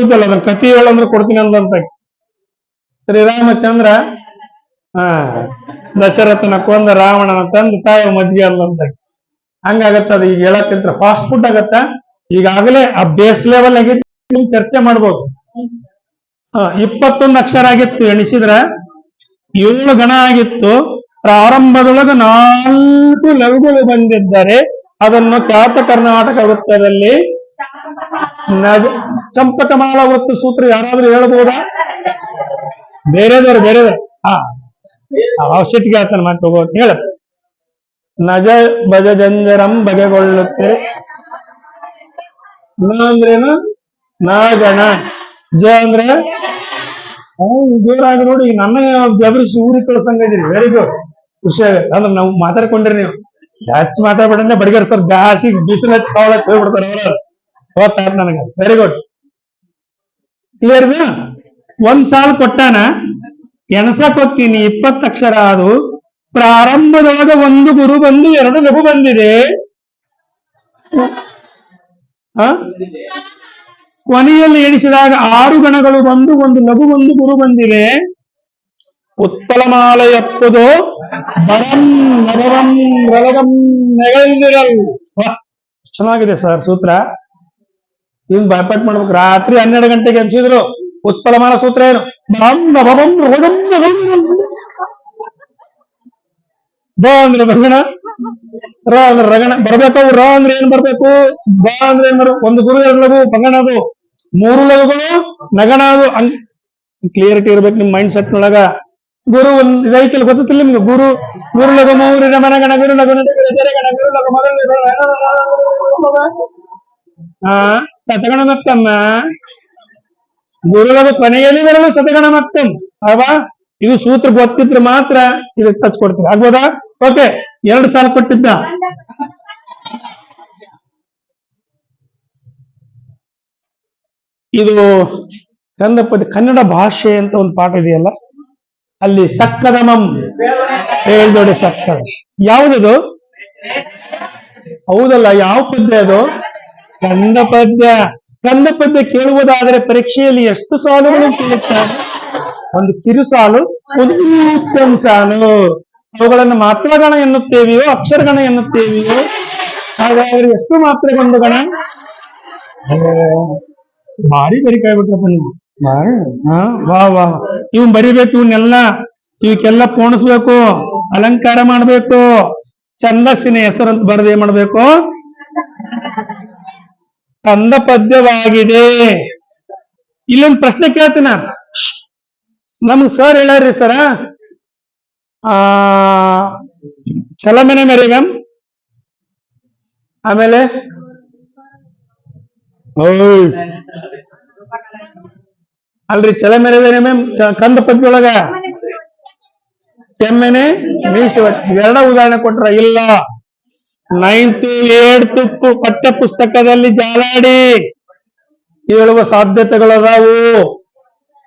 ಇದ್ದಲ್ಲ ಅದನ್ನ ಕತಿ ಹೇಳಂದ್ರೆ ಕೊಡ್ತೀನಿ ಅಂದಂತ. ಶ್ರೀರಾಮಚಂದ್ರ ಹಾ, ದಶರಥನ ಕೊಂದ ರಾವಣನ ತಂದು ತಾಯಿ ಮಜ್ಜಿಗೆ ಅಂದಂತ. ಹಂಗಾಗತ್ತ, ಅದು ಈಗ ಹೇಳಕ್ಕಿಂತ ಫಾಸ್ಟ್ ಫುಡ್ ಆಗತ್ತ. ಈಗಾಗಲೇ ಆ ಬೇಸ್ ಲೆವೆಲ್ ಆಗಿತ್ತು ಚರ್ಚೆ ಮಾಡ್ಬೋದು. ಇಪ್ಪತ್ತೊಂದು ಅಕ್ಷರ ಆಗಿತ್ತು, ಎಣಿಸಿದ್ರ ಏಳು ಗಣ ಆಗಿತ್ತು. ಪ್ರಾರಂಭದೊಳಗೆ ನಾಲ್ಕು ಲಘುಗಳು ಬಂದಿದ್ದಾರೆ, ಅದನ್ನು ಖ್ಯಾತ ಕರ್ನಾಟಕ ವೃತ್ತದಲ್ಲಿ ಚಂಪಕಮಾಲ ವೃತ್ತ ಸೂತ್ರ ಯಾರಾದ್ರೂ ಹೇಳ್ಬೋದಾ? ಬೇರೆದವ್ರು ಬೇರೆದವ್ರು. ಹಾ. ಔಷಧಿಗೆ ಹೇಳ್ತಾನೆ ಮಾತು ತಗೋದು ಹೇಳ. ನಜ ಭಜ ಜಂಜರಂ ಬಗೆಗೊಳ್ಳುತ್ತೆ ನ ಅಂದ್ರೇನು? ನಾಗಣ. ಜ ಅಂದ್ರೆ? ಜೋರಾಗಿ ನೋಡಿ, ನನ್ನ ಜಬರಿಸಿ ಊರಿಗೆ ಕಳ್ಸಂಗಿದ್ರಿ ವೆರಿ ಗುಡ್ ಖುಷಿ ಆಗುತ್ತೆ. ಅಂದ್ರೆ ನಾವು ಮಾತಾಡ್ಕೊಂಡ್ರಿ ನೀವು. ಜಾಸ್ತಿ ಮಾತಾಡ್ಬೇಡ ಬಡಿಗರ್ ಸರ್ ಬ್ಯಾಸಿ ಬಿಸಿಲು ಹೋಗ್ಬಿಡ್ತಾರೆ ಅವರು. ಗೊತ್ತಾಯ್ತು ನನಗೆ ವೆರಿ ಗುಡ್ ಕ್ಲಿಯರ್ ಒಂದ್ ಸಾಲ್ ಕೊಟ್ಟಾನ? ಎಣಸಕ್ ಹೋಗ್ತೀನಿ ಇಪ್ಪತ್ತು ಅಕ್ಷರ ಅದು ಪ್ರಾರಂಭದೊಳಗ ಒಂದು ಗುರು ಬಂದು ಎರಡು ಲಘು ಬಂದಿದೆ? ಕೊನೆಯಲ್ಲಿ ಎಣಿಸಿದಾಗ ಆರು ಗಣಗಳು ಬಂದು ಒಂದು ಲಘು ಒಂದು ಗುರು ಬಂದಿದೆ. ಉತ್ಪಲಮಾಲ ಎಪ್ಪುದು. ಬರಂ ನರವಂ ರಲಗಂ ಚೆನ್ನಾಗಿದೆ ಸರ್ ಸೂತ್ರ. ಇನ್ ಬಾಯ್ಪಾಟ್ ಮಾಡ್ಬೇಕು ರಾತ್ರಿ ಹನ್ನೆರಡು ಗಂಟೆಗೆ ಎಬ್ಸಿದ್ರು ಉತ್ಪಲಮಾಲ ಸೂತ್ರ ಏನು ಬಂದ ಅಂದ್ರೆ ಬರಗಣ ರ ಅಂದ್ರೆ ರಗಣ ಬರ್ಬೇಕು ರ ಅಂದ್ರೆ ಏನ್ ಬರ್ಬೇಕು ಬ ಅಂದ್ರೆ ಏನ್ ಬರ್ಬೇಕು ಒಂದು ಗುರು ಎರಡು ಲಘು ಪಗಣ ಅದು ಮೂರು ಲಘುಗಳು ನಗಣ ಅದು ಕ್ಲಿಯರಿಟಿ ಇರ್ಬೇಕು ನಿಮ್ ಮೈಂಡ್ ಸೆಟ್ ನೊಳಗ ಗುರು ಒಂದ್ ಇದೈತಿಲ್ಲ ಗೊತ್ತಿಲ್ಲ ನಿಮ್ಗೆ ಗುರು ಗುರು ಲಘು ಮೂರು ನಮನ ಗಣ ಗುರು ಲಘು ಗುರು ಲಘು ಮೊದಲು ಹಾ ಸತಗಣ ಮತ್ತಮ್ಮ ಗುರುಗಳ ಕೊನೆಯಲ್ಲಿ ಬರಲು ಸತಗಣ ಮತ್ತಮ್ ಅಲ್ವಾ? ಇದು ಸೂತ್ರ ಗೊತ್ತಿದ್ರೆ ಮಾತ್ರ ಇದಕ್ಕೆ ಟಚ್ ಕೊಡ್ತೀರಿ ಆಗ್ಬೋದಾ? ಓಕೆ ಎರಡು ಸಾಲ ಕೊಟ್ಟಿದ್ದ. ಇದು ಪದ ಕನ್ನಡ ಭಾಷೆ ಅಂತ ಒಂದು ಪಾಠ ಇದೆಯಲ್ಲ? ಅಲ್ಲಿ ಸಕ್ಕದಮಂ ಹೇಳ್ದೋಡಿ ಸಕ್ಕದ. ಯಾವುದದು? ಹೌದಲ್ಲ ಯಾವ ಪದ್ಯ ಅದು? ಕಂದ ಪದ್ಯ ಕಂದ ಪದ್ಯ ಕೇಳುವುದಾದರೆ ಪರೀಕ್ಷೆಯಲ್ಲಿ ಎಷ್ಟು ಸಾಲುಗಳು ಕೇಳುತ್ತಾರೆ ಒಂದು ಕಿರು ಸಾಲು ಒಂದು ಸಾಲು. ಅವುಗಳನ್ನು ಮಾತ್ರಗಣ ಎನ್ನುತ್ತೇವೆಯೋ ಅಕ್ಷರಗಣ ಎನ್ನುತ್ತೇವೆಯೋ? ಹಾಗಾದ್ರೆ ಎಷ್ಟು ಒಂದು ಗಣ ಓ, ಭಾರಿ ಬರಿಕಾಯ್ಬಿಟ್ರಪ್ಪ ನೀವು. ಹಾ ವಾ ವಾ. ಇವ್ ಬರಿಬೇಕು ಇವನ್ನೆಲ್ಲ ಇವಕ್ಕೆಲ್ಲ ಪೋಣಿಸ್ಬೇಕು ಅಲಂಕಾರ ಮಾಡ್ಬೇಕು. ಛಂದಸ್ಸಿನ ಹೆಸರಂತ ಬರೆದು ಏನ್ ಮಾಡ್ಬೇಕು. ಕಂದ ಪದ್ಯವಾಗಿದೆ ಇಲ್ಲೊಂದು ಪ್ರಶ್ನೆ ಕೇಳ್ತೀನಿ ನಾನು. ನಮ್ಗ್ ಸರ್ ಹೇಳ್ಯಾರ್ರಿ ಸರ ಆ, ಚಲಮನೆ ಮ್ಯಾಮ್ ಆಮೇಲೆ? ಅಲ್ರಿ ಬೇರೆ ಮ್ಯಾಮ್ ಕಂದ ಪದ್ಯೊಳಗ ಕೆಮ್ಮೆನೆ ಮೀಸ ಉದಾಹರಣೆ ಕೊಟ್ರ ಇಲ್ಲ. ನೈನ್ತ್ ಏಟ್ ಪಠ್ಯ ಪುಸ್ತಕದಲ್ಲಿ ಜಾಲಾಡಿ. ಹೇಳುವ ಸಾಧ್ಯತೆಗಳದಾವು.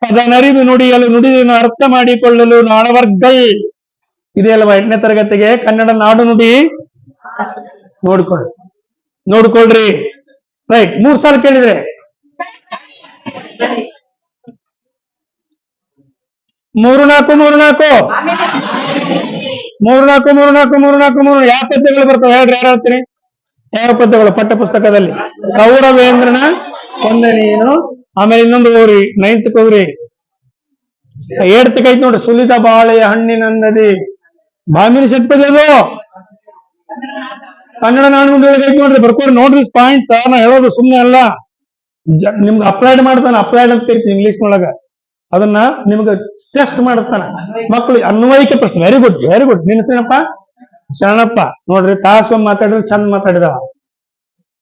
ಅದನ್ನರಿದು ನುಡಿಯಲು ನುಡಿಯನ್ನು ಅರ್ಥ ಮಾಡಿಕೊಳ್ಳಲು ನಾಡವರ್ಗಲ್ ಇದೆಯಲ್ವಾ ಎಂಟನೇ ತರಗತಿಗೆ ಕನ್ನಡ ನಾಡು ನುಡಿ? ನೋಡ್ಕೊಳ್ಳಿ ನೋಡ್ಕೊಳ್ರಿ. ರೈಟ್, ಮೂರ್ ಸಾಲ ಕೇಳಿದ್ರೆ. ಮೂರು ನಾಲ್ಕು ಮೂರು ನಾಲ್ಕು. ಮೂರು ನಾಲ್ಕು ಮೂರು ನಾಲ್ಕು ಮೂರು ನಾಲ್ಕು ಮೂರು ಯಾವ ಪದ್ಯಗಳು ಬರ್ತವೆ? ಹೇಳ್ರಿ, ಯಾರು ಹೇಳ್ತೀನಿ ಯಾವ ಪದ್ಯಗಳು? ಪಠ್ಯ ಪುಸ್ತಕದಲ್ಲಿ ಕೌರವೇಂದ್ರನ ಒಂದೇ ನೀನು, ಆಮೇಲೆ ಇನ್ನೊಂದು ಹೋಗ್ರಿ ನೈನ್ತ್ ಹೋಗ್ರಿ ಏಡ್ತ್ ಕೈತ್ ನೋಡ್ರಿ, ಸುಲಿದ ಬಾಳೆಯ ಹಣ್ಣಿನಂದದಿ ನದಿ ಷಟ್ಪದಿ ಅದು? ಕನ್ನಡ ನಾಡು ಐತಿ ನೋಡ್ರಿ, ಬರ್ಕೊಡ್ರಿ. ನೋಡ್ರಿ ಪಾಯಿಂಟ್ಸ್ ನಾ ಹೇಳೋದು ಸುಮ್ಮನೆ ಅಲ್ಲ. ನಿಮ್ಗೆ ಅಪ್ಲೈಡ್ ಮಾಡ್ತಾನೆ ಅಪ್ಲೈಡ್ ಅಂತ ಇರ್ತೀನಿ ಇಂಗ್ಲಿಷ್ ನೊಳಗ. ಅದನ್ನ ನಿಮ್ಗೆ ಟೆಸ್ಟ್ ಮಾಡ್ತಾನ ಮಕ್ಕಳು ಅನ್ವಯಿಕ ಪ್ರಶ್ನೆ. ವೆರಿ ಗುಡ್ ವೆರಿ ಗುಡ್ ನಿನ್ನ ಹೆಸರೇನಪ್ಪ ಶರಣಪ್ಪ. ನೋಡ್ರಿ, ತಾಸು ಮಾತಾಡಿದ್ರು ಚಂದ ಮಾತಾಡಿದ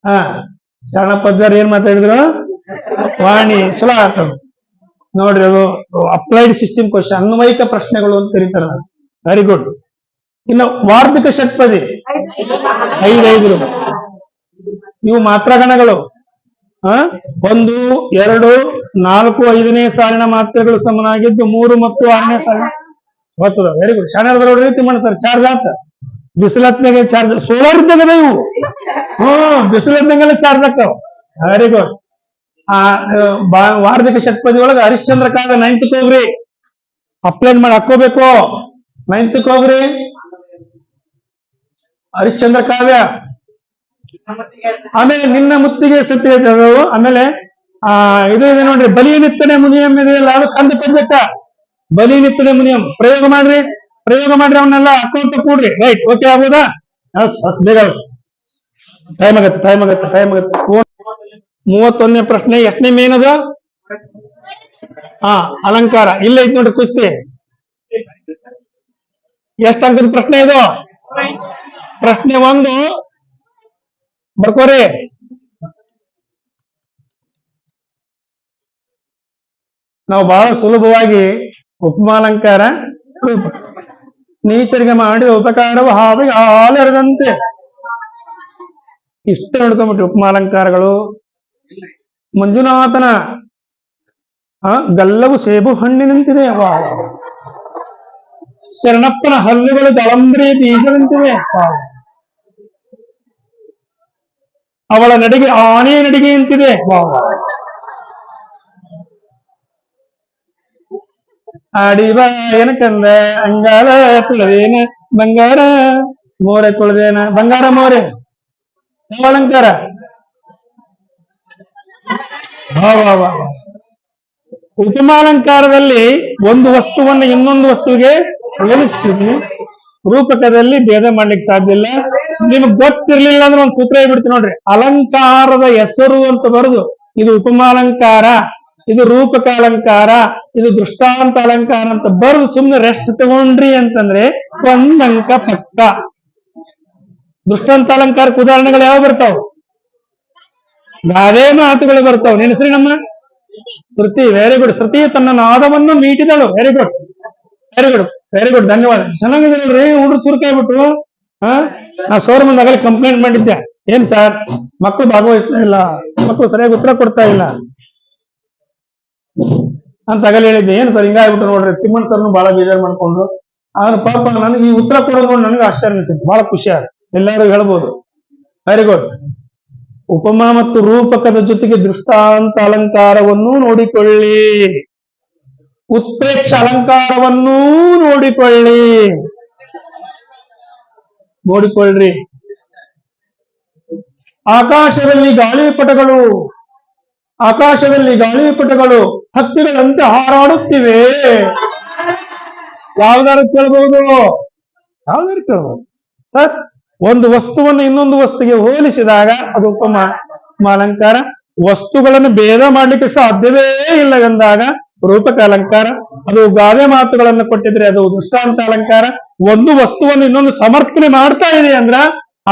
ಹಾ, ಶರಣಪ್ಪ ಅಜ್ಜಾರ್ ಏನ್ ಮಾತಾಡಿದ್ರು? ವಾಣಿ. ಚಲೋ ಆಗ್ತದ ನೋಡ್ರಿ, ಅದು ಅಪ್ಲೈಡ್ ಸಿಸ್ಟಮ್ ಕ್ವಶನ್ ಅನ್ವಯಿಕ ಪ್ರಶ್ನೆಗಳು ಅಂತ ಕರೀತಾರ ವೆರಿ ಗುಡ್ ಇನ್ನು ವಾರ್ಧಿಕ ಷಟ್ಪದಿ. ಐದು ಐದು ಇವು ಮಾತ್ರಗಣಗಳು ಒಂದು ಎರಡು ನಾಲ್ಕು ಐದನೇ ಸಾಲಿನ ಮಾತ್ರೆಗಳು ಸಮನಾಗಿದ್ದು ಮೂರು ಮತ್ತು ಆರನೇ ಸಾಲಿನ ಗೊತ್ತದ ವೆರಿ ಗುಡ್ ಶಾಣದ ರೀತಿ ತಿಮ್ಮಣ್ಣ ಸರ್ ಚಾರ್ಜ್ ಆತ. ಬಿಸಿಲತ್ನಾಗ ಚಾರ್ಜ್ ಸೋಲಾರ್ ಇದ್ದಾಗ ಇವು. ಹ್ಮ್ ಬಿಸಿಲತ್ನಾಗೆಲ್ಲ ಚಾರ್ಜ್ ಆಗ್ತಾವ. ವೆರಿ ಗುಡ್ ಆ ಆ, ವಾರ್ಧಿಕ ಶತಪದಿ ಒಳಗ ಹರಿಶ್ಚಂದ್ರ ಕಾಗ ನೈನ್ತ್ ಹೋಗ್ರಿ ಅಪ್ಲೈ ಮಾಡಿ ಹಾಕೋಬೇಕು ನೈನ್ತ್ ಹೋಗ್ರಿ ಹರಿಶ್ಚಂದ್ರ ಕಾವ್ಯ. ಆಮೇಲೆ ನಿನ್ನ ಮುತ್ತಿಗೆ ಸತ್ಯ ಐತೆ ಅದು ಆಮೇಲೆ, ಆ, ಇದು ಇದೆ ನೋಡ್ರಿ ಬಲಿ ನಿತ್ತನೆ ಮುನಿಯಂ ಇದೆಯಲ್ಲ ಅದು ಕಂದು ಪದ್ಯಕ್ಕ ಬಲಿ ನಿತ್ತನೆ ಮುನಿಯಂ. ಪ್ರಯೋಗ ಮಾಡ್ರಿ ಪ್ರಯೋಗ ಮಾಡ್ರಿ ಅವನ್ನೆಲ್ಲ ಅಕೌಂಟ್ ಕೂಡ್ರಿ. ರೈಟ್, ಓಕೆ, ಆಗ್ಬೋದಾ? ಬೇಗ ಟೈಮ್ ಆಗತ್ತೆ ಟೈಮ್ ಆಗತ್ತೆ ಟೈಮ್ ಆಗತ್ತೆ. ಮೂವತ್ತೊಂದನೇ ಪ್ರಶ್ನೆ, ಎಷ್ಟನೇ ಮೇನ್ ಅದು? ಹಾ ಅಲಂಕಾರ. ಇಲ್ಲ ಐತ್ ನೋಡ್ರಿ, ಕುಸ್ತಿ. ಎಷ್ಟು ಅಂಕದ ಪ್ರಶ್ನೆ ಇದು? ಪ್ರಶ್ನೆ ಒಂದು ಬರ್ಕೋರಿ. ನಾವು ಬಹಳ ಸುಲಭವಾಗಿ ಉಪಮಾಲಂಕಾರ ನೀಚರಿಗೆ ಮಾಡಿ ಉಪಕಾರವು ಹಾವಿ ಹಾಲೆರದಂತೆ. ಇಷ್ಟ ನೋಡ್ಕೊಂಬಿಟ್ಟು ಉಪಮಾಲಂಕಾರಗಳು. ಮಂಜುನಾಥನ ಗಲ್ಲವು ಸೇಬು ಹಣ್ಣಿನಂತಿದೆ ಶರಣಪ್ಪನ ಹಲ್ಲುಗಳು ದಳಂಬ್ರಿ ಬೀಜದಂತಿವೆ ವಾ. ಅವಳ ನಡಿಗೆ, ಆನೆ ನಡಿಗೆಯಂತಿದೆ ವಾ ಬಾಡಿ ಆಡಿವ ಏನ ಕಂದ? ಅಂಗಾರ ತುಳವೇನ ಬಂಗಾರ ಮೋರೆ ತುಳದೇನ ಬಂಗಾರ ಮೋರೆ? ಯಾವ ಅಲಂಕಾರ ಬಾ ಬಾ. ಉಪಮಾಲಂಕಾರದಲ್ಲಿ ಒಂದು ವಸ್ತುವನ್ನು ಇನ್ನೊಂದು ವಸ್ತುವಿಗೆ ಹೋಲಿಸ್ತೀವಿ. ರೂಪಕದಲ್ಲಿ ಭೇದ ಮಾಡ್ಲಿಕ್ಕೆ ಸಾಧ್ಯ ಇಲ್ಲ. ನಿಮ್ಗೆ ಗೊತ್ತಿರ್ಲಿಲ್ಲ ಅಂದ್ರೆ ಒಂದು ಸೂತ್ರ ಹೇಳ್ಬಿಡ್ತೀನಿ ನೋಡ್ರಿ. ಅಲಂಕಾರದ ಹೆಸರು ಅಂತ ಬರೆದು. ಇದು ಉಪಮಾಲಂಕಾರ, ಇದು ರೂಪಕ ಅಲಂಕಾರ ಇದು ದೃಷ್ಟಾಂತ ಅಲಂಕಾರ ಅಂತ ಬರೆದು. ಸುಮ್ನೆ ರೆಸ್ಟ್ ತಗೊಂಡ್ರಿ ಅಂತಂದ್ರೆ ಒಂದಂಕ ಪಕ್ಕ. ದೃಷ್ಟಾಂತ ಅಲಂಕಾರಕ್ಕೆ ಉದಾಹರಣೆಗಳು ಯಾವ ಬರ್ತಾವ? ಗಾದೆ ಮಾತುಗಳು ಬರ್ತಾವ. ನೆನೆಸ್ರಿ ನಮ್ಮ ಶ್ರುತಿ ವೆರಿ ಗುಡ್ ಶ್ರುತಿ ತನ್ನ ನಾದವನ್ನು ಮೀಟಿದಳು. Very good very good very good ಧನ್ಯವಾದ. ಚೆನ್ನಾಗಿದೆ ನೋಡ್ರಿ ಹುಡುಗ ಚುರುಕಾಗ್ಬಿಟ್ಟು ಹಾ ನಾ ಸೋರ್ ಮುಂದೆ ಆಗಲಿ ಕಂಪ್ಲೇಂಟ್ ಮಾಡಿದ್ದೆ. ಏನ್ ಸರ್ ಮಕ್ಕಳು ಭಾಗವಹಿಸ್ತಾ ಇಲ್ಲ. ಮಕ್ಕಳು ಸರಿಯಾಗಿ ಉತ್ತರ ಕೊಡ್ತಾ ಇಲ್ಲ. ಅಂತ ಆಗಲೇ ಹೇಳಿದ್ದೆ. ಏನ್ ಸರ್ ಹಿಂಗಾಗ್ಬಿಟ್ಟು ನೋಡ್ರಿ, ತಿಮ್ಮಣ್ಣ ಸರ್ನು ಬಹಳ ಬೇಜಾರ್ ಮಾಡ್ಕೊಂಡು. ಆದ್ರೆ ಪಾಪ ನನಗೆ ಈ ಉತ್ತರ ಕೊಡೋದು ನೋಡಿ ನನಗೆ ಆಶ್ಚರ್ಯ ಅನಿಸುತ್ತೆ. ಬಹಳ ಖುಷಿ ಆಯ್ತು ಎಲ್ಲರೂ ಹೇಳ್ಬೋದು. ವೆರಿ ಗುಡ್ ಉಪಮಾ ಮತ್ತು ರೂಪಕದ ಜೊತೆಗೆ ದೃಷ್ಟಾಂತ ಅಲಂಕಾರವನ್ನೂ ನೋಡಿಕೊಳ್ಳಿ. ಉತ್ಪ್ರೇಕ್ಷ ಅಲಂಕಾರವನ್ನೂ ನೋಡಿಕೊಳ್ಳಿ. ನೋಡಿಕೊಳ್ಳ್ರಿ. ಆಕಾಶದಲ್ಲಿ ಗಾಳಿಪಟಗಳು ಆಕಾಶದಲ್ಲಿ ಗಾಳಿಪಟಗಳು ಹತ್ತಿರದಂತೆ ಹಾರಾಡುತ್ತಿವೆ. ಯಾವ್ದಾರು ಕೇಳಬಹುದು ಯಾವ್ದಾರು ಕೇಳಬಹುದು ಸರ್, ಒಂದು ವಸ್ತುವನ್ನು ಇನ್ನೊಂದು ವಸ್ತುಗೆ ಹೋಲಿಸಿದಾಗ ಅದು ಉಪಮ ಅಲಂಕಾರ. ವಸ್ತುಗಳನ್ನು ಭೇದ ಮಾಡಲಿಕ್ಕೆ ಸಾಧ್ಯವೇ ಇಲ್ಲ ಎಂದಾಗ ರೂಪಕ ಅಲಂಕಾರ. ಅದು ಗಾದೆ ಮಾತುಗಳನ್ನು ಕೊಟ್ಟಿದ್ರೆ ಅದು ದೃಷ್ಟಾಂತ ಅಲಂಕಾರ. ಒಂದು ವಸ್ತುವನ್ನು ಇನ್ನೊಂದು ಸಮರ್ಥನೆ ಮಾಡ್ತಾ ಇದೆ ಅಂದ್ರ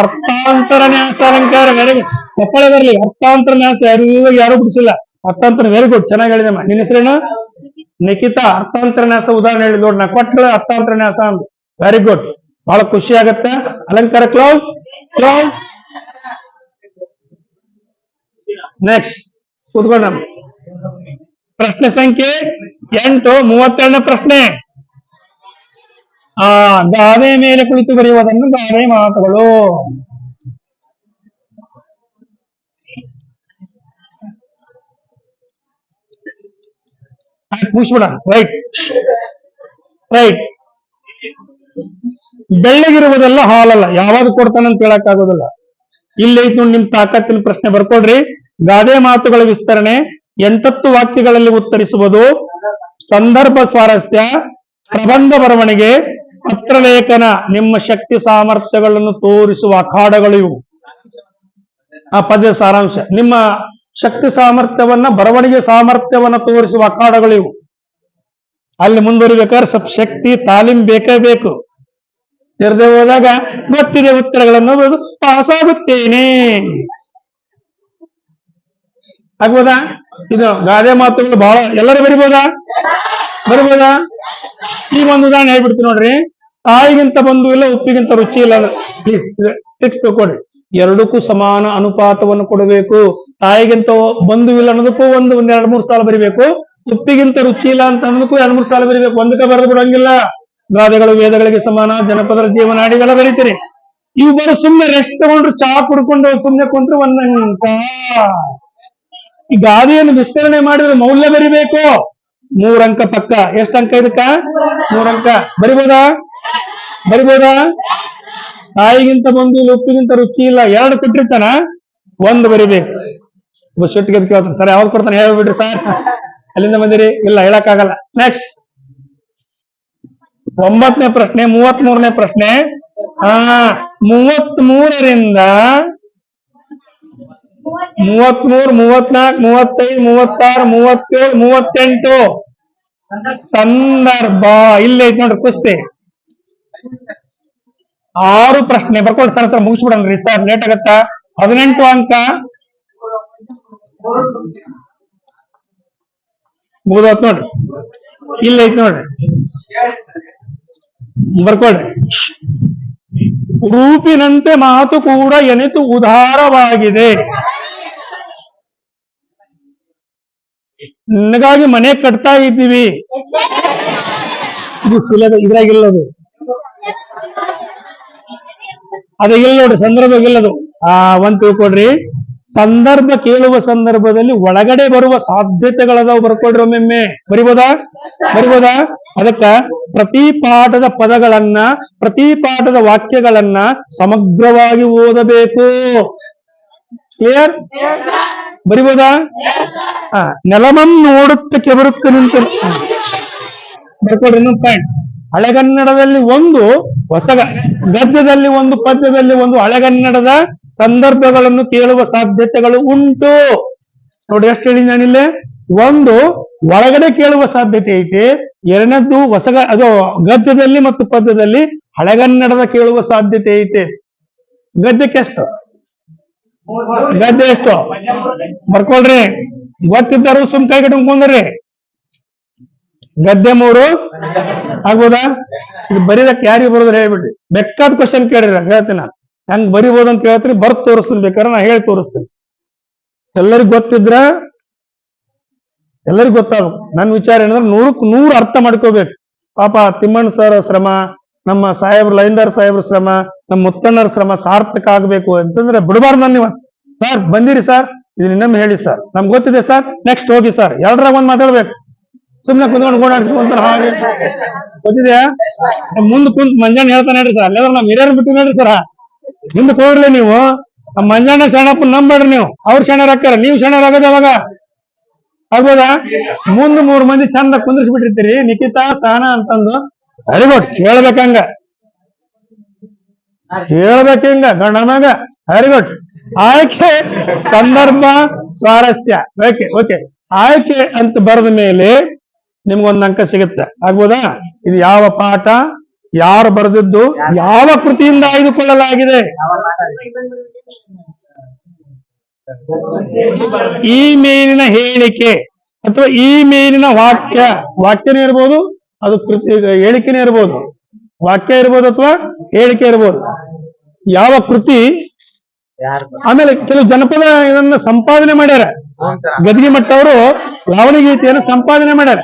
ಅರ್ಥಾಂತರ ನ್ಯಾಸ ಅಲಂಕಾರ. ವೆರಿ ಗುಡ್ ಚಪ್ಪಳೆ ಬರಲಿ ಅರ್ಥಾಂತರ ನ್ಯಾಸ ಯಾರು ಯಾರು ಬಿಡಿಸಿಲ್ಲ. ಅರ್ಥಾಂತರ ವೆರಿ ಗುಡ್ ಚೆನ್ನಾಗಿ ಹೇಳಿದೆ ನಿನ್ನ ಹೆಸರೇನು? ನಿಖಿತಾ. ಅರ್ಥಾಂತರ ನ್ಯಾಸ ಉದಾಹರಣೆ ಹೇಳಿ ನೋಡಿ ನಾ ಕೊಟ್ಟರೆ ಅರ್ಥಾಂತರ ನ್ಯಾಸ ಅಂತ ವೆರಿ ಗುಡ್ ಬಹಳ ಖುಷಿ ಆಗತ್ತೆ. ಅಲಂಕಾರ ಕ್ಲೋಸ್ ಕ್ಲೋಸ್ ನೆಕ್ಸ್ಟ್ ಕೂತ್ಕೊಂಡ ಪ್ರಶ್ನೆ ಸಂಖ್ಯೆ ಎಂಟು, ಮೂವತ್ತೆರಡನೇ ಪ್ರಶ್ನೆ. ಆ ಗಾದೆ ಮೇಲೆ ಕುಳಿತು ಬರೆಯುವುದನ್ನು ಗಾದೆ ಮಾತುಗಳು. ಮುಗಿಸ್ಬಿಡ ರೈಟ್. ರೈಟ್. ಬೆಳ್ಳಗಿರುವುದೆಲ್ಲ ಹಾಲಲ್ಲ. ಯಾವಾಗ ಕೊಡ್ತಾನಂತ ಹೇಳಕ್ ಆಗೋದಿಲ್ಲ ಇಲ್ಲಿ ನೋಡಿ ನಿಮ್ ತಾಕತ್ತಿನ ಪ್ರಶ್ನೆ ಬರ್ಕೊಡ್ರಿ. ಗಾದೆ ಮಾತುಗಳ ವಿಸ್ತರಣೆ ಎಂಟತ್ತು ವಾಕ್ಯಗಳಲ್ಲಿ ಉತ್ತರಿಸುವುದು ಸಂದರ್ಭ ಸ್ವಾರಸ್ಯ, ಪ್ರಬಂಧ ಬರವಣಿಗೆ, ಪತ್ರಲೇಖನ, ನಿಮ್ಮ ಶಕ್ತಿ ಸಾಮರ್ಥ್ಯಗಳನ್ನು ತೋರಿಸುವ ಅಖಾಡಗಳು ಇವು. ಆ ಪದ್ಯ ಸಾರಾಂಶ. ನಿಮ್ಮ ಶಕ್ತಿ ಸಾಮರ್ಥ್ಯವನ್ನ, ಬರವಣಿಗೆ ಸಾಮರ್ಥ್ಯವನ್ನ ತೋರಿಸುವ ಅಖಾಡಗಳು ಇವು. ಅಲ್ಲಿ ಮುಂದುವರಿಬೇಕಾದ್ರೆ ಸ್ವಲ್ಪ ಶಕ್ತಿ, ತಾಲೀಮ್ ಬೇಕೇ ಬೇಕು. ಇರದೆ ಹೋದಾಗ ಗೊತ್ತಿದೆ ಉತ್ತರಗಳನ್ನು ಪಾಸಾಗುತ್ತೇನೆ. ಆಗ್ಬೋದಾ? ಇದು ಗಾದೆ ಮಾತುಗಳು ಬಹಳ ಎಲ್ಲರೂ ಬರಿಬೋದಾ? ಬರಿಬೋದಾ? ಈಗ ಒಂದು ಉದಾಹರಣೆ ಹೇಳ್ಬಿಡ್ತೀನಿ ನೋಡ್ರಿ. ತಾಯಿಗಿಂತ ಬಂಧು ಇಲ್ಲ, ಉಪ್ಪಿಗಿಂತ ರುಚಿ ಇಲ್ಲ ಪ್ಲೀಸ್ ಟಿಕ್ಸ್ ತಗೊಳ್ರಿ ಎರಡಕ್ಕೂ ಸಮಾನ ಅನುಪಾತವನ್ನು ಕೊಡಬೇಕು. ತಾಯಿಗಿಂತ ಬಂಧು ಇಲ್ಲ ಅನ್ನೋದಕ್ಕೂ ಒಂದು ಒಂದ್ ಎರಡ್ ಮೂರ್ ಸಾಲ ಬರಿಬೇಕು. ಉಪ್ಪಿಗಿಂತ ರುಚಿ ಇಲ್ಲ ಅಂತ ಅನ್ನೋದಕ್ಕೂ ಎರಡ್ ಮೂರ್ ಸಾಲ ಬರಿಬೇಕು. ಒಂದಕ್ಕೆ ಬರೆದು ಬಿಡಂಗಿಲ್ಲ. ಗಾದೆಗಳು ವೇದಗಳಿಗೆ ಸಮಾನ, ಜನಪದರ ಜೀವನಾಡಿಗಳ ಬರೀತೀರಿ. ಇವು ಬರೋ ಸುಮ್ನೆ ರೆಸ್ಟ್ ತಗೊಂಡ್ರು, ಚಾ ಕುಡ್ಕೊಂಡು ಸುಮ್ಮನೆ ಕುಂತ್ರು ಒಂದ್ ಈ ಗಾದಿಯನ್ನು ವಿಸ್ತರಣೆ ಮಾಡಿದ್ರೆ ಮೌಲ್ಯ ಬರಿಬೇಕು. ಮೂರ್ ಅಂಕ ಪಕ್ಕ. ಎಷ್ಟು ಅಂಕ ಇದಕ್ಕ? ಮೂರ್ ಅಂಕ. ಬರಿಬೋದಾ? ಬರಿಬೋದಾ? ತಾಯಿಗಿಂತ ಬಂದು ಉಪ್ಪಿಗಿಂತ ರುಚಿ ಇಲ್ಲ. ಎರಡು ಕೊಟ್ಟಿರ್ತಾನ? ಒಂದು ಬರಿಬೇಕು. ಒಬ್ಬ ಶೆಟ್ಟಿಗೆ ಕೇಳ್ತಾನೆ, ಸರ್, ಯಾವ್ದು ಕೊಡ್ತಾನೆ? ಹೇಳ್ಬಿಡ್ರಿ ಸರ್. ಅಲ್ಲಿಂದ ಬಂದಿರಿ. ಇಲ್ಲ, ಹೇಳಕ್ಕಾಗಲ್ಲ. ನೆಕ್ಸ್ಟ್ ಒಂಬತ್ತನೇ ಪ್ರಶ್ನೆ, ಮೂವತ್ತ್ ಮೂರನೇ ಪ್ರಶ್ನೆ. ಆ ಮೂವತ್ತ್ ಮೂರರಿಂದ ಮೂವತ್ಮೂರು, ಮೂವತ್ನಾಲ್ಕು, ಮೂವತ್ತೈದು, ಮೂವತ್ತಾರು, ಮೂವತ್ತೇಳು, ಮೂವತ್ತೆಂಟು. ಸಂದರ್ಭ ಇಲ್ಲೈತಿ ನೋಡ್ರಿ ಕುಸ್ತಿ. ಆರು ಪ್ರಶ್ನೆ ಬರ್ಕೊಳ್ಳಿ ಸರ್ ಸರ್ ಮುಗಿಸ್ಬಿಡನ್ರಿ ಸರ್ ಲೇಟ್ ಆಗತ್ತ? ಹದಿನೆಂಟು ಅಂಕ. ಮುಗಿದೋತ್ ನೋಡ್ರಿ. ಇಲ್ಲ ನೋಡ್ರಿ. ಬರ್ಕೊಳ್ರಿ. ರೂಪಿನಂತೆ ಮಾತು ಕೂಡ ಎನಿತು ಉದಾರವಾಗಿದೆ. ನನಗಾಗಿ ಮನೆ ಕಟ್ತಾ ಇದ್ದೀವಿ. ಇದು ಸುಲಭ, ಇದ್ರಾಗಿಲ್ಲದು. ಅದು ಇಲ್ಲ ನೋಡ್ರಿ ಸಂದರ್ಭ ಇಲ್ಲದು. ಆ, ಒಂದ್ ತಿಳ್ಕೊಡ್ರಿ. ಸಂದರ್ಭ ಕೇಳುವ ಸಂದರ್ಭದಲ್ಲಿ ಒಳಗಡೆ ಬರುವ ಸಾಧ್ಯತೆಗಳದಾವ್ ಬರ್ಕೊಳ್ರಿ ಒಮ್ಮೆಮ್ಮೆ. ಬರಿಬೋದಾ? ಬರಿಬೋದಾ? ಅದಕ್ಕ ಪ್ರತಿ ಪಾಠದ ಪದಗಳನ್ನ ಪ್ರತಿ ಪಾಠದ ವಾಕ್ಯಗಳನ್ನ ಸಮಗ್ರವಾಗಿ ಓದಬೇಕು. ಕ್ಲಿಯರ್ ಬರಿಬೋದಾ? ಆ ನೆಲಮನ್ ನೋಡುತ್ತ ಕೆಬರುತ್ತ ನಿಂತ ಬರ್ಕೊಡ್ರಿ ಇನ್ನೊಂದು ಪಾಯಿಂಟ್ ಹಳೆಗನ್ನಡದಲ್ಲಿ ಒಂದು ಹೊಸ ಗದ್ಯದಲ್ಲಿ ಒಂದು ಪದ್ಯದಲ್ಲಿ ಒಂದು ಹಳೆಗನ್ನಡದ ಸಂದರ್ಭಗಳನ್ನು ಕೇಳುವ ಸಾಧ್ಯತೆಗಳು ಉಂಟು. ನೋಡಿ ಎಷ್ಟು ಹೇಳಿ ನಾನಿಲ್ಲಿ? ಒಂದು ಒಳಗಡೆ ಕೇಳುವ ಸಾಧ್ಯತೆ ಐತಿ, ಎರಡನೇದ್ದು ಹೊಸಗ ಅದು ಗದ್ಯದಲ್ಲಿ ಮತ್ತು ಪದ್ಯದಲ್ಲಿ ಹಳೆಗನ್ನಡದ ಕೇಳುವ ಸಾಧ್ಯತೆ ಐತೆ. ಗದ್ಯಕ್ಕೆ ಎಷ್ಟು? ಗದ್ಯ ಎಷ್ಟು? ಬರ್ಕೊಳ್ರಿ. ಗೊತ್ತಿದ್ದಾರು ಸುಮ್ ಕೈ ಕಟ್ಕೊಂಡ್ರಿ ಗದ್ದೆ ಮೂರು. ಆಗ್ಬೋದಾ? ಇದು ಬರೀದಕ್ಕೆ ಯಾರಿಗೆ ಬರೋದ್ರ ಹೇಳ್ಬಿಡ್ರಿ. ಬೇಕಾದ ಕ್ವಶನ್ ಕೇಳ್ರಿ ಹೇಳ್ತೀನಿ ನಾನು. ಹೆಂಗ್ ಬರಿಬೋದು ಅಂತ ಹೇಳ್ತೀನಿ ಬರ್ತ್ ತೋರಿಸ್ತೀನಿ ಬೇಕಾದ್ರೆ ನಾ ಹೇಳಿ ತೋರಿಸ್ತೀನಿ. ಎಲ್ಲರಿಗೂ ಗೊತ್ತಿದ್ರ, ಎಲ್ಲರಿಗೂ ಗೊತ್ತಾಗಬೇಕು. ನನ್ನ ವಿಚಾರ ಏನಂದ್ರೆ ನೂರಕ್ಕೆ ನೂರು ಅರ್ಥ ಮಾಡ್ಕೋಬೇಕು. ಪಾಪ ತಿಮ್ಮಣ್ಣ ಸರ್ ಶ್ರಮ, ನಮ್ಮ ಸಾಹೇಬ್ರ, ಲೈಂದಾರ್ ಸಾಹೇಬ್ರ ಶ್ರಮ, ನಮ್ಮ ಮುತ್ತಣ್ಣರ ಶ್ರಮ ಸಾರ್ಥಕ ಆಗ್ಬೇಕು ಅಂತಂದ್ರೆ ಬಿಡಬಾರ್ದು ನಾನು ಇವತ್ತು ಸರ್ ಬಂದಿರಿ ಸರ್ ಇದು ಇನ್ನೊಮ್ಮೆ ಹೇಳಿ ಸರ್ ನಮ್ಗೆ ಗೊತ್ತಿದೆ ಸರ್ ನೆಕ್ಸ್ಟ್ ಹೋಗಿ ಸರ್ ಎರಡರಾಗ ಒಂದ್ ಮಾತಾಡ್ಬೇಕು. ಸುಮ್ನೆ ಕುಂದ್ಕೊಂಡು ಓಡಾಡ್ಸ್ಕೊಂತ ಹಾಗೆ. ಗೊತ್ತಿದೆಯಾ? ಮುಂದ್ ಕುಂತ್ ಮಂಜಾನ ಹೇಳ್ತಾನೆ ಹೇಳ್ರಿ ಸರ್. ಅಲ್ಲಾದ್ರೆ ನಮ್ ಹಿರಿಯರ್ ಬಿಟ್ಟು ನೋಡ್ರಿ ಸರ್. ಹಿಂದಕ್ ಹೋಗ್ಲಿ ನೀವು. ಆ ಮಂಜಾನ ಶಣಪ್ಪ ನಂಬೇಡ್ರಿ ನೀವು. ಅವ್ರ ನೀವು ಶಣರ್ ಆಗದ ಅವಾಗ ಆಗ್ಬೋದಾ? ಮುಂದ್ ಮೂರ್ ಮಂದಿ ಚಂದ ಕುಂದ್ರಿಸ್ಬಿಟ್ಟಿರ್ತೀರಿ. ನಿಖಿತಾ ಸಹನ ಅಂತಂದು. ವೆರಿ ಗುಡ್ ಕೇಳ್ಬೇಕಂಗ. ಹೇಳ್ಬೇಕು ಹಿಂಗ ಗಂಡ ಮಗ. ವೆರಿ ಗುಡ್ ಆಯ್ಕೆ, ಸಂದರ್ಭ, ಸ್ವಾರಸ್ಯ. ಓಕೆ ಓಕೆ ಆಯ್ಕೆ ಅಂತ ಬರೆದ ಮೇಲೆ ನಿಮ್ಗೊಂದು ಅಂಕ ಸಿಗುತ್ತೆ. ಆಗ್ಬೋದಾ? ಇದು ಯಾವ ಪಾಠ? ಯಾರು ಬರೆದಿದ್ದು? ಯಾವ ಕೃತಿಯಿಂದ ಆಯ್ದುಕೊಳ್ಳಲಾಗಿದೆ? ಈ ಮೇಲಿನ ಹೇಳಿಕೆ ಅಥವಾ ಈ ಮೇಲಿನ ವಾಕ್ಯ. ವಾಕ್ಯನೇ ಇರ್ಬೋದು ಅದು ಕೃತಿ ಹೇಳಿಕೆನೇ ಇರ್ಬೋದು. ವಾಕ್ಯ ಇರ್ಬೋದು ಅಥವಾ ಹೇಳಿಕೆ ಇರ್ಬೋದು. ಯಾವ ಕೃತಿ? ಆಮೇಲೆ ಕೆಲವು ಜನಪದ ಇದನ್ನ ಸಂಪಾದನೆ ಮಾಡ್ಯಾರ. ಗದಗಿ ಲಾವಣಿ ಗೀತೆಯನ್ನು ಸಂಪಾದನೆ ಮಾಡ್ಯಾರ.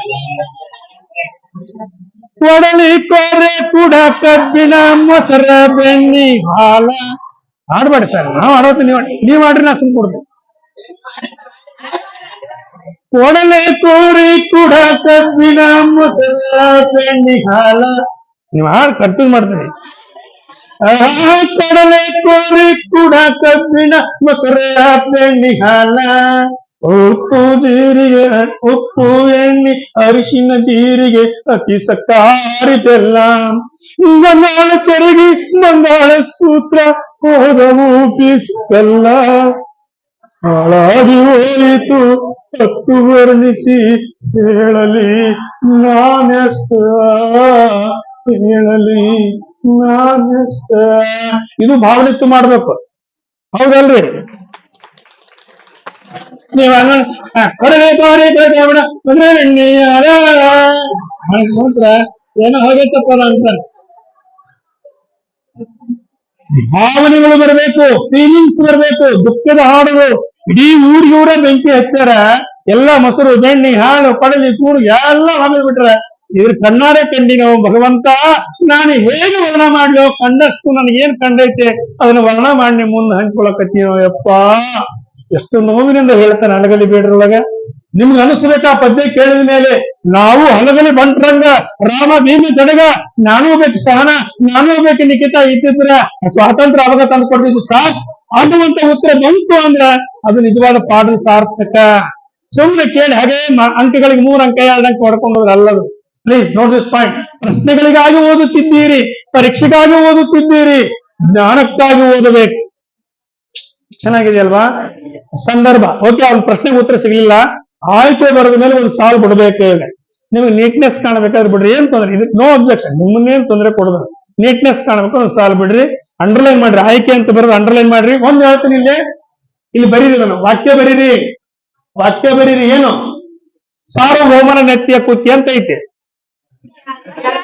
ಕೊಡಲಿ ಕೋರೆ ಕೂಡ ಕಬ್ಬಿಣ ಮೊಸರ ಬೆಣ್ಣಿ ಹಾಲ. ಆಡ್ಬೇಡಿ ಸರ್, ನಾವು ಆಡೋದು ನೀವು ನೀವ್ ಆಡ್ರಿ ನಾ ಸುಮ್ ಕೊಡ್ತೀನಿ ಕೊಡಲೆ ಕೋರಿ ಕೂಡ ಕಬ್ಬಿಣ ಮೊಸರ ಬೆಣ್ಣಿ ಹಾಲ. ನೀವು ಹಾಡು ಕನ್ಫ್ಯೂಸ್ ಮಾಡ್ತೀನಿ ಕಡಲೆ ಕೋರಿ ಕೂಡ ಕಬ್ಬಿಣ ಮೊಸರ ಬೆಣ್ಣಿ ಹಾಲ. ಉಪ್ಪು ಜೀರಿಗೆ ಉಪ್ಪು ಎಣ್ಣೆ, ಅರಿಶಿನ ಜೀರಿಗೆ ಅತಿ ಸಕ್ಕಾರಿ, ಬೆಲ್ಲ. ಬಂಗಾಳ ಚರಗಿ ಬಂಗಾಳ ಸೂತ್ರ, ಹೋದವು ಬೀಸುತ್ತಲ್ಲ ಹಾಳಾಗಿ ಹೋಯಿತು, ಹತ್ತು ವರ್ಣಿಸಿ ಹೇಳಲಿ, ನಾನೆಷ್ಟ? ಹೇಳಲಿ, ನಾನೆಷ್ಟ? ಇದು ಭಾವನೆತ್ತು ಮಾಡ್ಬೇಕು. ಹೌದಲ್ರಿ? ನೀವ್ ಮಾತ್ರ ಏನೋ ಹೋಗೈತಪ್ಪ ಅಂತಾರೆ ಭಾವನೆಗಳು ಬರಬೇಕು ಫೀಲಿಂಗ್ಸ್ ಬರಬೇಕು, ದುಃಖದ ಹಾಡುಗಳು. ಇಡೀ ಊರಿಗೆ ಊರ ಬೆಂಕಿ ಹಚ್ಚಾರ. ಎಲ್ಲ ಮೊಸರು, ಬೆಣ್ಣಿ ಹಾಳು ಕಡಲಿ ಕೂಡು, ಎಲ್ಲ ಹಾಗೆ ಬಿಟ್ರ ಇದ್ರ ಕಣ್ಣಾರೆ ಕಂಡಿನೋ ಭಗವಂತ. ನಾನು ಹೇಗೆ ವರ್ಣ ಮಾಡ್ಲೋ? ಕಂಡಷ್ಟು ನನಗೇನ್ ಕಂಡೈತೆ? ಅದನ್ನ ವರ್ಣ ಮಾಡಿ ಮುಂದೆ ಹಂಚ್ಕೊಳಕತ್ತೀನೋ ಯಪ್ಪ. ಎಷ್ಟು ನೋವಿನಿಂದ ಹೇಳ್ತಾನೆ ಹಲಗಲಿ ಬೇಡ್ರೊಳಗ ನಿಮ್ಗೆ ಅನಿಸ್ಬೇಕಾ ಪದ್ಯ ಕೇಳಿದ ಮೇಲೆ ನಾವು ಹಲಗಲಿ ಬಂಟ್ರಂಗ, ರಾಮ ಭೀಮಿ ಜಡಗ ನಾನೂ ಬೇಕು ಸಹನ, ನಾನೂ ಬೇಕು ನಿಖಿತ ಇದ್ದಿದ್ರ ಸ್ವಾತಂತ್ರ್ಯ ಅವಾಗ ತಂದು ಕೊಡ್ತಿದ್ದು ಸಾಕ್ ಅನ್ನುವಂತ ಉತ್ತರ ಬಂತು ಅಂದ್ರ ಅದು ನಿಜವಾದ ಪಾಠದ ಸಾರ್ಥಕ. ಸುಮ್ಮನೆ ಕೇಳಿ ಹಾಗೆ ಅಂಕಗಳಿಗೆ ಮೂರು ಅಂಕ, ಎರಡು ಅಂಕ ಹೊಡ್ಕೊಂಡು ಹೋದ್ರೆ ಅಲ್ಲದು. ಪ್ಲೀಸ್ ನೋಟ್ ದಿಸ್ ಪಾಯಿಂಟ್ ಪ್ರಶ್ನೆಗಳಿಗಾಗಿ ಓದುತ್ತಿದ್ದೀರಿ, ಪರೀಕ್ಷೆಗಾಗಿ ಓದುತ್ತಿದ್ದೀರಿ, ಜ್ಞಾನಕ್ಕಾಗಿ ಓದಬೇಕು. ಚೆನ್ನಾಗಿದೆಯಲ್ವಾ? ಸಂದರ್ಭ. ಓಕೆ ಅವ್ನ ಪ್ರಶ್ನೆಗೆ ಉತ್ತರ ಸಿಗ್ಲಿಲ್ಲ. ಆಯ್ಕೆ ಬರೆದ ಮೇಲೆ ಒಂದು ಸಾಲ್ ಬಿಡ್ಬೇಕು ಈಗ ನಿಮಗೆ ನೀಟ್ನೆಸ್ ಕಾಣಬೇಕಾದ್ರೆ ಬಿಡ್ರಿ. ಏನ್ ತೊಂದ್ರೆ? ಇದಕ್ಕೆ ನೋ ಅಬ್ಜೆಕ್ಷನ್ ನಿಮ್ಮನ್ನೇನ್ ತೊಂದರೆ ಕೊಡೋದು? ನೀಟ್ನೆಸ್ ಕಾಣಬೇಕು ಒಂದು ಸಾಲ್ ಬಿಡ್ರಿ. ಅಂಡರ್ಲೈನ್ ಮಾಡ್ರಿ. ಆಯ್ಕೆ ಅಂತ ಬರೋದು ಅಂಡರ್ಲೈನ್ ಮಾಡ್ರಿ. ಒಂದ್ ಹೇಳ್ತೀನಿ ಇಲ್ಲಿ. ಇಲ್ಲಿ ಬರೀರಿ ನಾನು. ವಾಕ್ಯ ಬರೀರಿ. ವಾಕ್ಯ ಬರೀರಿ. ಏನು? ಸಾರ್ವಭೌಮನ ನೆತ್ತಿಯ ಕೂತಿ ಅಂತ ಐತೆ.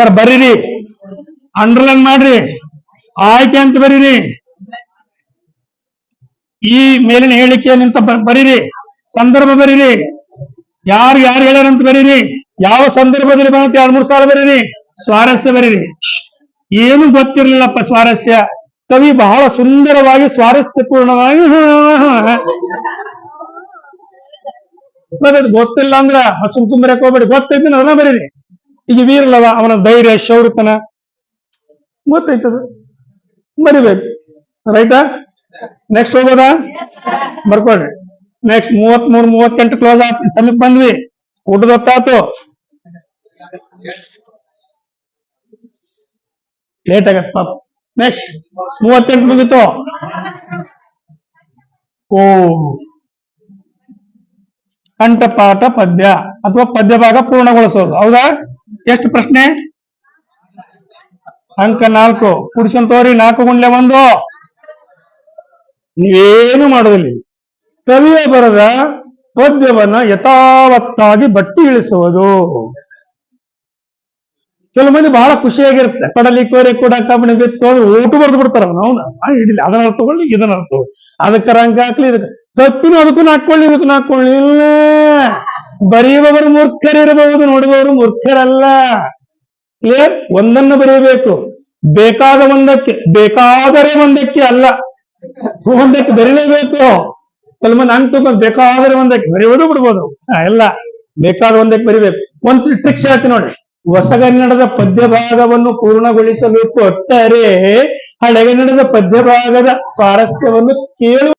ಸರ್ ಬರೀರಿ. ಅಂಡರ್ಲೈನ್ ಮಾಡ್ರಿ. ಆಯ್ಕೆ ಅಂತ ಬರೀರಿ. ಈ ಮೇಲಿನ ಹೇಳಿಕೆ ಅಂತ ಬರೀರಿ. ಸಂದರ್ಭ ಬರೀರಿ. ಯಾರು ಯಾರು ಹೇಳ್ಯಾರಂತ ಬರೀರಿ. ಯಾವ ಸಂದರ್ಭದಲ್ಲಿ ಬಂತ ಎರಡ್ ಮೂರ್ ಸಾಲ ಬರೀರಿ. ಸ್ವಾರಸ್ಯ ಬರೀರಿ. ಏನು ಗೊತ್ತಿರ್ಲಿಲ್ಲಪ್ಪ ಸ್ವಾರಸ್ಯ. ಕವಿ ಬಹಳ ಸುಂದರವಾಗಿ ಸ್ವಾರಸ್ಯಪೂರ್ಣವಾಗಿ ಗೊತ್ತಿಲ್ಲ ಅಂದ್ರ ಸುಮ್ ಸುಮ್ಮನೆ ಹೋಗ್ಬೇಡಿ. ಗೊತ್ತೈತಿ, ಅದನ್ನ ಬರೀರಿ. ಈಗ ವೀರನವ ಅವನ ಧೈರ್ಯ, ಶೌರ್ಯತನ ಗೊತ್ತೈತದ ಮರಿಬೇಕು ರೈಟಾ ನೆಕ್ಸ್ಟ್ ಹೋಗೋದಾ? ಬರ್ಕೊಡ್ರಿ ನೆಕ್ಸ್ಟ್ ಮೂವತ್ ಮೂರ್ ಮೂವತ್ತೆಂಟು ಕ್ಲೋಸ್ ಆಯ್ತು. ಸಮೀಪ ಬಂದ್ವಿ. ಊಟದ ಹೊತ್ತಾತು ಲೇಟ್ ಆಗತ್ ಪಾಪ. ನೆಕ್ಸ್ಟ್ ಮೂವತ್ತೆಂಟು ಮುಗಿತು. ಓ. ಕಂಠಪಾಠ ಪದ್ಯ ಅಥವಾ ಪದ್ಯ ಭಾಗ ಪೂರ್ಣಗೊಳಿಸೋದು. ಹೌದಾ? ಎಷ್ಟು ಪ್ರಶ್ನೆ? ಅಂಕ ನಾಲ್ಕು. ಕುಡ್ಸಂತವ್ರಿ ನಾಲ್ಕು ಗುಂಡ್ಲೆ ಒಂದು. ನೀವೇನು ಮಾಡೋದಿಲ್ಲ. ಕವಿಯ ಬರದ ಪದ್ಯವನ್ನ ಯಥಾವತ್ತಾಗಿ ಬಟ್ಟಿ ಇಳಿಸುವುದು. ಕೆಲವು ಮಂದಿ ಬಹಳ ಖುಷಿಯಾಗಿರುತ್ತೆ. ಕಡಲಿ ಕೋರಿ ಕೂಡ ಕಬ್ಬಣಿ ಬಿತ್ತು ಓಟು ಬರೆದು ಬಿಡ್ತಾರ ಅವ್ನ. ಇಡಲಿ, ಅದನ್ನ ತಗೊಳ್ಳಿ, ಇದನ್ನ ಅರ್ಥ ತಗೊಳ್ಳಿ. ಅದಕ್ಕೆ ರಂಗ ಹಾಕ್ಲಿ, ಇದಕ್ಕೆ. ತಪ್ಪಿನ ಅದಕ್ಕೂ ಹಾಕೊಳ್ಳಿ ಇದಕ್ಕೂ ಹಾಕೊಳ್ಳಿ ಇಲ್ಲ. ಬರೆಯುವವರು ಮೂರ್ಖರಿರಬಹುದು, ನೋಡುವವರು ಮೂರ್ಖರಲ್ಲ. ಕ್ಲಿಯರ್ ಒಂದನ್ನು ಬರೆಯಬೇಕು. ಬೇಕಾದ ಒಂದಕ್ಕೆ, ಬೇಕಾದರೆ ಒಂದಕ್ಕೆ ಅಲ್ಲ. ಒಂದಕ್ಕೆ ಬರೀಲೇಬೇಕು. ಕೆಲವು ಮಂದಿ ಹಂಗ್ ತಗೊಂಡ್ ಬೇಕಾದರೆ ಒಂದಕ್ಕೆ ಬರೆಯೋದು ಬಿಡ್ಬೋದು. ಎಲ್ಲ ಬೇಕಾದ ಒಂದಕ್ಕೆ ಬರಿಬೇಕು. ಒಂದ್ ಟ್ರಿಕ್ಸ್ ಹೇಳ್ತೀನಿ ನೋಡಿ ಹೊಸಗನ್ನಡದ ಪದ್ಯ ಭಾಗವನ್ನು ಪೂರ್ಣಗೊಳಿಸಲು ಕೊಟ್ಟರೆ ಹಳೆಗನ್ನಡದ ಪದ್ಯ ಭಾಗದ ಸ್ವಾರಸ್ಯವನ್ನು ಕೇಳುವ